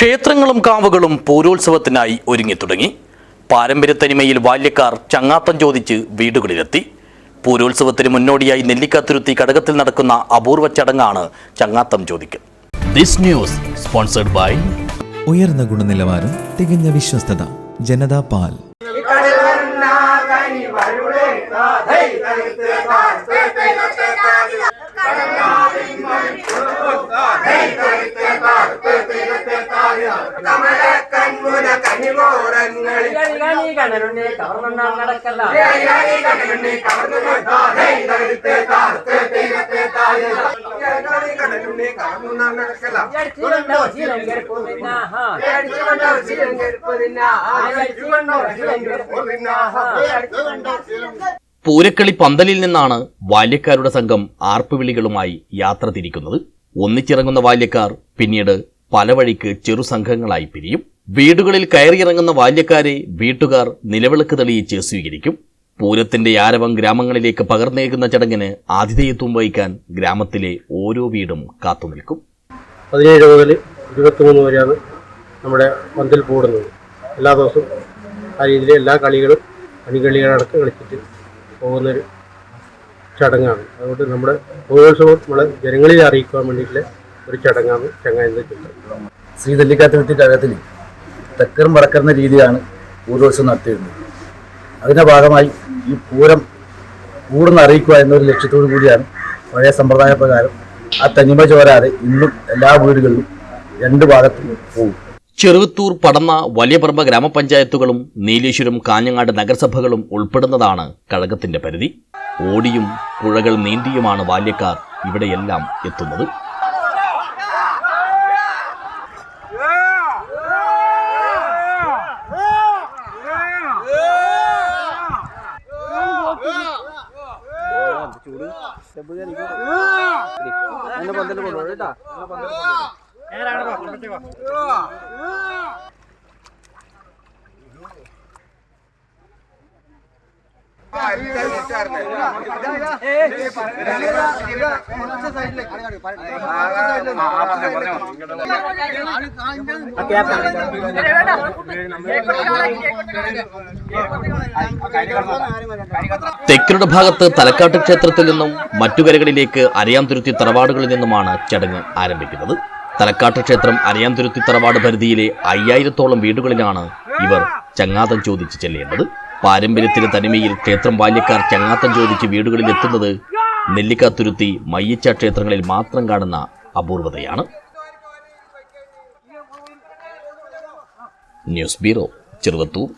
ക്ഷേത്രങ്ങളും കാവുകളും പൂരോത്സവത്തിനായി ഒരുങ്ങിത്തുടങ്ങി പാരമ്പര്യത്തനിമയിൽ ബാല്യക്കാർ ചങ്ങാത്തം ചോദിച്ച് വീടുകളിലെത്തി. പൂരോത്സവത്തിന് മുന്നോടിയായി നെല്ലിക്കാത്തുരുത്തി കടകത്തിൽ നടക്കുന്ന അപൂർവ ചടങ്ങാണ് ചങ്ങാത്തം ചോദിക്കൽ. ദിസ് ന്യൂസ് സ്പോൺസർഡ് ബൈ ഉയർന്ന ഗുണനിലവാരം തികഞ്ഞ വിശ്വസ്തത ജനതാ പാൽ. കെടുപ്പു നടക്കല്ല പൂരക്കളി പന്തലിൽ നിന്നാണ് ബാല്യക്കാരുടെ സംഘം ആർപ്പുവിളികളുമായി യാത്ര തിരിക്കുന്നത് ഒന്നിച്ചിറങ്ങുന്ന ബാല്യക്കാർ പിന്നീട് പല വഴിക്ക് ചെറു സംഘങ്ങളായി പിരിയും വീടുകളിൽ കയറിയിറങ്ങുന്ന ബാല്യക്കാരെ വീട്ടുകാർ നിലവിളക്ക് തെളിയിച്ച് സ്വീകരിക്കും. പൂരത്തിന്റെ ആരവം ഗ്രാമങ്ങളിലേക്ക് പകർന്നേകുന്ന ചടങ്ങിന് ആതിഥേയത്വം വഹിക്കാൻ ഗ്രാമത്തിലെ ഓരോ വീടും കാത്തുനിൽക്കും. പതിനേഴ് മുതൽ ഇരുപത്തിമൂന്ന് വരെയാണ് നമ്മുടെ പന്തൽ കൂടുന്നത് എല്ലാ ദിവസവും ആ രീതിയിൽ എല്ലാ കളികളും അണികളികളടക്കം കളിച്ചിട്ട് പോകുന്നൊരു ചടങ്ങാണ്. അതുകൊണ്ട് നമ്മുടെ പൂരോത്സവം നമ്മളെ ജനങ്ങളിൽ അറിയിക്കാൻ വേണ്ടിയിട്ടുള്ള ഒരു ചടങ്ങാണ് ചങ്ങായന്ത ചുറ്റം ശ്രീ നെല്ലിക്കാത്തുരുത്തി കഴകത്തിൽ തെക്കറും വടക്കറുന്ന രീതിയാണ് പൂരോത്സവം നടത്തിയിരുന്നത്. അതിന്റെ ഭാഗമായി ഈ പൂരം കൂടുന്ന അറിയിക്കുക എന്നൊരു ലക്ഷ്യത്തോടു കൂടിയാണ് പഴയ സമ്പ്രദായ പ്രകാരം ആ തനിമ ചോരാതെ ഇന്നും എല്ലാ വീടുകളിലും രണ്ട് ഭാഗത്തും പോകും ചെറുവത്തൂർ പടന്ന വലിയപറമ്പ ഗ്രാമപഞ്ചായത്തുകളും നീലേശ്വരം കാഞ്ഞങ്ങാട് നഗരസഭകളും ഉൾപ്പെടുന്നതാണ് കഴകത്തിന്റെ പരിധി. ഓടിയും പുഴകൾ നീന്തിയുമാണ് ബാല്യക്കാർ ഇവിടെയെല്ലാം എത്തുന്നത്. ചൂട് സ്റ്റെപ്പ് കയറി എന്നെ പന്തൽ കൊണ്ടുപോകും കേട്ടാ എന്നെ പന്തൽ കൊണ്ടുപോകും തെക്കരുടെ ഭാഗത്ത് തലക്കാട്ട് ക്ഷേത്രത്തിൽ നിന്നും മറ്റു കരകളിലേക്ക് അരയാംതുരുത്തി തറവാടുകളിൽ നിന്നുമാണ് ചടങ്ങ് ആരംഭിക്കുന്നത് തലക്കാട്ട് ക്ഷേത്രം അരയാംതുരുത്തി തറവാട് പരിധിയിലെ അയ്യായിരത്തോളം വീടുകളിലാണ് ഇവർ ചങ്ങാതം ചോദിച്ച് ചെല്ലേണ്ടത് പാരമ്പര്യത്തിന്റെ തനിമയിൽ ക്ഷേത്രം ബാല്യക്കാർ ചങ്ങാത്തം ചോദിച്ച് വീടുകളിൽ എത്തുന്നത് നെല്ലിക്കാത്തുരുത്തി മയ്യച്ച ക്ഷേത്രങ്ങളിൽ മാത്രം കാണുന്ന അപൂർവതയാണ്. News bureau Cheruvathur.